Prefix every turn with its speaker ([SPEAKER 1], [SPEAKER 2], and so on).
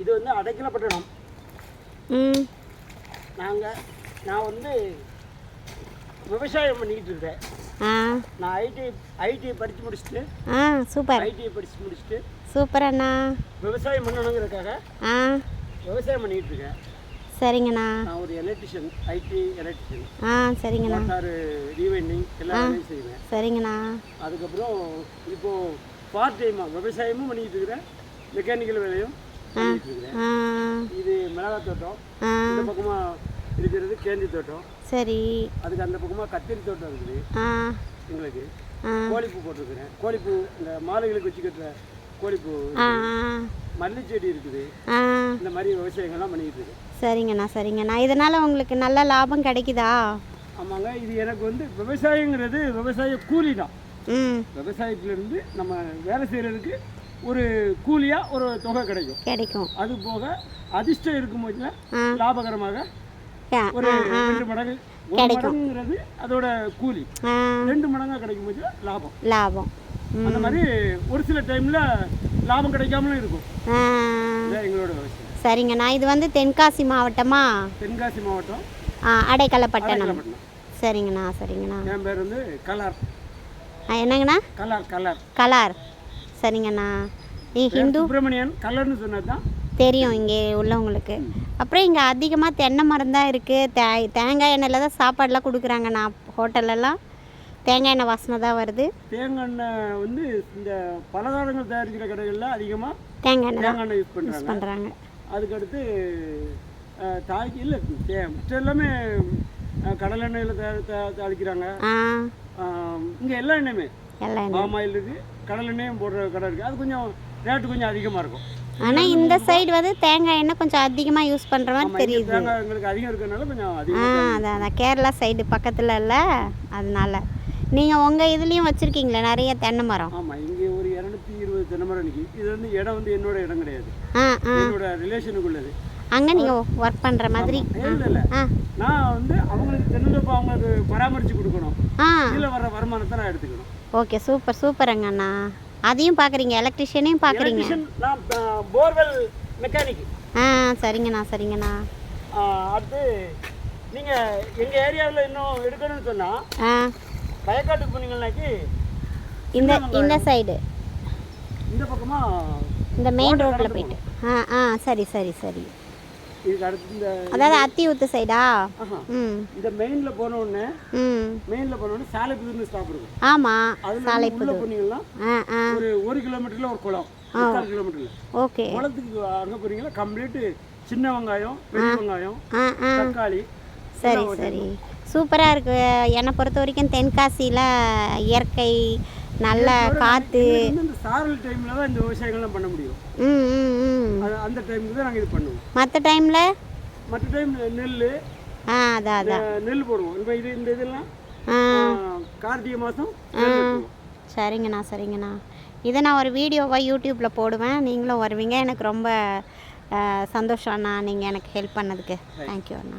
[SPEAKER 1] இது வந்து அடைக்கலப்பட்டணம்
[SPEAKER 2] ம்.
[SPEAKER 1] நாங்கள் நான் வந்து விவசாயம் பண்ணிக்கிட்டு இருக்கேன். நான் ஐடி ஐடிஐ படித்து முடிச்சுட்டு
[SPEAKER 2] ஆ சூப்பர்.
[SPEAKER 1] ஐடிஐ படித்து முடிச்சுட்டு
[SPEAKER 2] சூப்பர் அண்ணா.
[SPEAKER 1] விவசாயம் பண்ணணுங்கிறதுக்காக
[SPEAKER 2] ஆ.
[SPEAKER 1] விவசாயம் பண்ணிக்கிட்டு இருக்கேன்.
[SPEAKER 2] சரிங்கண்ணா.
[SPEAKER 1] நான் ஒரு எலக்ட்ரிஷியன் ஐடி எலக்ட்ரிஷியன்
[SPEAKER 2] ஆ சரிங்கண்ணா.
[SPEAKER 1] மோட்டார் ரீவைண்டிங் எல்லா வேலையும் செய்வேன்.
[SPEAKER 2] சரிங்கண்ணா.
[SPEAKER 1] அதுக்கப்புறம் இப்போது பார்ட் டைமாக விவசாயமும் பண்ணிக்கிட்டு இருக்கிறேன். மெக்கானிக்கல் வேலையும் இது மிளகாய் தோட்டம். இந்த பக்கமாக இருக்கிறது கேந்தி தோட்டம்.
[SPEAKER 2] சரி.
[SPEAKER 1] அதுக்கு அந்த பக்கமாக கத்திரி தோட்டம் இருக்குது. எங்களுக்கு கோழிப்பூ போட்டிருக்கிறேன். கோழிப்பூ இந்த மாலைகளுக்கு வச்சு கட்டுற கோழிப்பூ மல்லி செடி இருக்குது. இந்த மாதிரி விவசாயங்கள்லாம் பண்ணிக்கிட்டு இருக்கேன்.
[SPEAKER 2] சரிங்கண்ணா சரிங்கண்ணா. இதனால் உங்களுக்கு நல்ல லாபம் கிடைக்குதா?
[SPEAKER 1] ஆமாங்க இது எனக்கு வந்து விவசாயங்கிறது விவசாய கூலி தான்.
[SPEAKER 2] ம்.
[SPEAKER 1] விவசாயத்திலேருந்து நம்ம வேலை செய்கிறதுக்கு ஒரு கூலியாக ஒரு தொகை கிடைக்கும்.
[SPEAKER 2] கிடைக்கும்.
[SPEAKER 1] அது போக அதிர்ஷ்டம் இருக்கும்போது லாபகரமாக ஒரு ரெண்டு மடங்கு. ஒரு மடங்குங்கிறது அதோட கூலி. ரெண்டு மடங்காக கிடைக்கும் போது லாபம்.
[SPEAKER 2] லாபம்.
[SPEAKER 1] அந்த மாதிரி ஒரு சில டைமில் லாபம் கிடைக்காமலும் இருக்கும். எங்களோட விவசாயம்.
[SPEAKER 2] சரிங்கண்ணா இது வந்து தென்காசி மாவட்டமா?
[SPEAKER 1] தென்காசி மாவட்டம்.
[SPEAKER 2] அடைக்கலப்பட்டணம் சரிங்கண்ணா சரிங்கண்ணா.
[SPEAKER 1] என் பேர் வந்து கலார்.
[SPEAKER 2] என்னங்கண்ணா?
[SPEAKER 1] Colour colour.
[SPEAKER 2] கலார். சரிங்கண்ணா. நீ ஹிந்து?
[SPEAKER 1] சுப்பிரமணியன் கலர்னு சொன்னது தான்.
[SPEAKER 2] தெரியும் இங்கே உள்ளவங்களுக்கு. அப்புறம் இங்கே அதிகமாக தென்னை மரம் தான் இருக்குது தே தேங்காய் எண்ணெயில் தான் சாப்பாடெலாம் கொடுக்குறாங்கண்ணா ஹோட்டல்லலாம். தேங்காய் எண்ணெய் வாசனை தான் வருது.
[SPEAKER 1] தேங்காய் எண்ணெய் வந்து இந்த பலகாரங்கள் தயாரிக்கிற கடைகளில் அதிகமாக
[SPEAKER 2] தேங்காய் எண்ணெய்
[SPEAKER 1] தேங்காய் எண்ணெய் யூஸ் பண்ணுறாங்க
[SPEAKER 2] பண்ணுறாங்க
[SPEAKER 1] அதுக்கடுத்து அஹ், தாளிக்கு இல்லை மற்ற எல்லாமே அஹ், கடல் எண்ணெயில் தயாரி தயா- தாளிக்கிறாங்க
[SPEAKER 2] ஆ
[SPEAKER 1] இங்கே எல்லா எண்ணெயுமே.
[SPEAKER 2] எல்லாம்
[SPEAKER 1] பாம் ஆயில் இருக்குது கடல் எண்ணெயும் போடுற கடை இருக்குது அது கொஞ்சம் ரேட்டு கொஞ்சம் அதிகமாக இருக்கும்.
[SPEAKER 2] ஆனால் இந்த சைடு வந்து தேங்காய் எண்ணெய் கொஞ்சம் அதிகமாக யூஸ் பண்ணுற மாதிரி தெரியுது.
[SPEAKER 1] தேங்காய் எங்களுக்கு அதிகம் இருக்கிறதுனால கொஞ்சம்
[SPEAKER 2] ஆ
[SPEAKER 1] அதிகம்
[SPEAKER 2] அதான் அதான். கேரளா சைடு பக்கத்தில் இல்லை அதனால. நீங்கள் உங்கள் இதுலேயும் வச்சுருக்கீங்களே நிறைய தென்னை மரம்.
[SPEAKER 1] ஆமாம் இங்கே ஒரு இரநூத்தி இருபது தென்னைமரம் நிற்கி இது வந்து இடம் வந்து என்னோட இடம் கிடையாது.
[SPEAKER 2] ஆ ஆ.
[SPEAKER 1] என்னோட ரிலேஷனுக்குள்ளது
[SPEAKER 2] அங்கே நீங்கள் ஒர்க் பண்ணுற மாதிரி?
[SPEAKER 1] இல்லை இல்லை
[SPEAKER 2] ஆ.
[SPEAKER 1] நான் வந்து அவங்களுக்கு தென்னந்தோப்பு அவங்களுக்கு பராமரித்து கொடுக்கணும்.
[SPEAKER 2] ஆ.
[SPEAKER 1] கீழே வர வருமானத்தை நான் எடுத்துக்கணும்.
[SPEAKER 2] ஓகே சூப்பர் சூப்பருங்க அண்ணா அதையும் பார்க்குறீங்க எலக்ட்ரிஷியனையும் பார்க்குறீங்க
[SPEAKER 1] போர்வெல் மெக்கானிக்
[SPEAKER 2] ஆ சரிங்கண்ணா சரிங்கண்ணா.
[SPEAKER 1] அடுத்து நீங்கள் எங்கள் ஏரியாவில் இன்னும் எடுக்கணும்னு சொன்னால்
[SPEAKER 2] ஆ.
[SPEAKER 1] வயக்காட்டுக்கு போனீங்கன்னாக்கி
[SPEAKER 2] இந்த இந்த சைடு.
[SPEAKER 1] இந்த பக்கமாக
[SPEAKER 2] இந்த மெயின் ரோட்டில் போயிட்டு. ஆ ஆ சரி சரி சரி.
[SPEAKER 1] இதுக்கு அடுத்து இந்த
[SPEAKER 2] அதாவது அத்தி ஊத்து சைடா ம்.
[SPEAKER 1] இந்த மெயினில் போன உடனே
[SPEAKER 2] ம்.
[SPEAKER 1] மெயினில் போன உடனே சாலைப்புதுன்னு ஸ்டாப் இருக்கும்.
[SPEAKER 2] ஆமாம்
[SPEAKER 1] அதில்
[SPEAKER 2] சாலை
[SPEAKER 1] உள்ள போனீங்கன்னா ஒரு ஒரு கிலோமீட்டரில் ஒரு குளம். முக்கால் கிலோமீட்டரில்
[SPEAKER 2] ஓகே.
[SPEAKER 1] குளத்துக்கு அங்கே போறீங்களா? கம்ப்ளீட்டு சின்ன வெங்காயம் பெரிய வெங்காயம் தக்காளி
[SPEAKER 2] சரி சரி. சூப்பராக இருக்கு. என்னை பொறுத்த வரைக்கும் தென்காசியில் இயற்கை நல்ல காற்று
[SPEAKER 1] சாரல் டைமில் தான் இந்த விவசாயங்கள்லாம் பண்ண முடியும்.
[SPEAKER 2] ம் ம்.
[SPEAKER 1] அந்த டைமுக்கு தான் நாங்கள் இது பண்ணுவோம்.
[SPEAKER 2] மற்ற டைமில்?
[SPEAKER 1] மற்ற டைம் நெல்
[SPEAKER 2] ஆ அதான் அதான்
[SPEAKER 1] நெல் போடுவோம். இப்போ இது இந்த இதெல்லாம் கார்த்திகை மாதம்
[SPEAKER 2] சரிங்கண்ணா சரிங்கண்ணா. இதை நான் ஒரு வீடியோவாக யூடியூப்பில் போடுவேன். நீங்களும் வருவீங்க. எனக்கு ரொம்ப சந்தோஷம் அண்ணா. நீங்கள் எனக்கு ஹெல்ப் பண்ணதுக்கு. தேங்க்யூ அண்ணா.